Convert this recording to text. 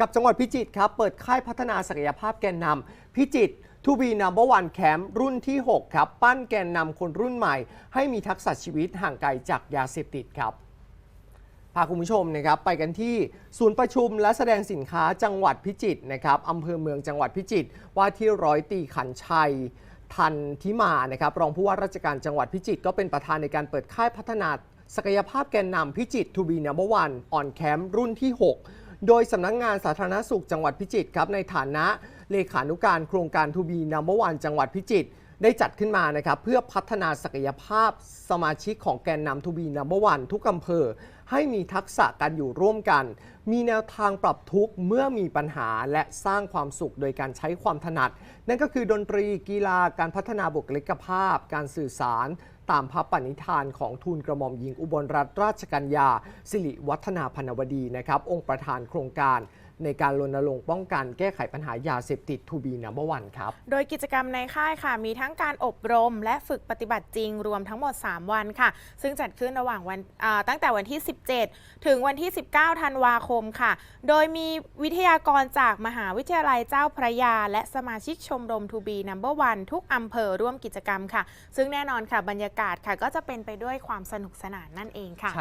กับจังหวัดพิจิตรครับ เปิดค่ายพัฒนาศักยภาพแกนนำพิจิตรทูบีนัมเบอร์วันแคมป์รุ่นที่ 6 ครับ ปั้นแกนนำคนรุ่นใหม่ ให้มีทักษะชีวิตห่างไกลจากยาเสพติดครับพาคุณผู้ชมนะครับไปกันที่ศูนย์ประชุมและแสดงสินค้าจังหวัดพิจิตรนะครับอำเภอเมืองจังหวัดพิจิตรว่าที่ร้อยตีขันชัยทันทิมานะครับรองผู้ว่าราชการจังหวัดพิจิตรก็เป็นประธานในการเปิดค่ายพัฒนา ศักยภาพแกนนำพิจิตรทูบีนัมเบอร์วันออนแคมป์รุ่นที่ 6 โดยสำนักงงานสาธารณสุขจังหวัดพิจิตรครับในฐานะเลขานุการโครงการทูบีนัมเบอร์วันจังหวัดพิจิตรได้จัดขึ้นมานะครับเพื่อพัฒนาศักยภาพสมาชิกของแกนนำทูบีนัมเบอร์วันทุกอำเภอ ให้มีทักษะการอยู่ร่วมกัน มีแนวทางปรับทุกเมื่อมีปัญหาและสร้างความสุขโดยการใช้ความถนัด นั่นก็คือดนตรีกีฬาการพัฒนาบุคลิกภาพ การสื่อสาร ตามพระปณิธานของทูลกระหม่อมหญิงอุบลรัตนราชกัญญาสิริวัฒนาพนวดีนะครับองค์ประธานโครงการ ในการรณรงค์ป้องกันแก้ไขปัญหายาเสพติดทูบีนัมเบอร์วันครับ โดยกิจกรรมในค่ายค่ะ มีทั้งการอบรมและฝึกปฏิบัติจริงรวมทั้งหมด 3 วันค่ะ ซึ่งจัดขึ้นระหว่างวันตั้งแต่วันที่ 17 ถึงวันที่ 19 ธันวาคมค่ะ โดยมีวิทยากรจากมหาวิทยาลัยเจ้าพระยา และสมาชิกชมรมทูบีนัมเบอร์วันทุกอำเภอร่วมกิจกรรมค่ะ ซึ่งแน่นอนค่ะบรรยากาศค่ะก็จะเป็นไปด้วยความสนุกสนานนั่นเองค่ะ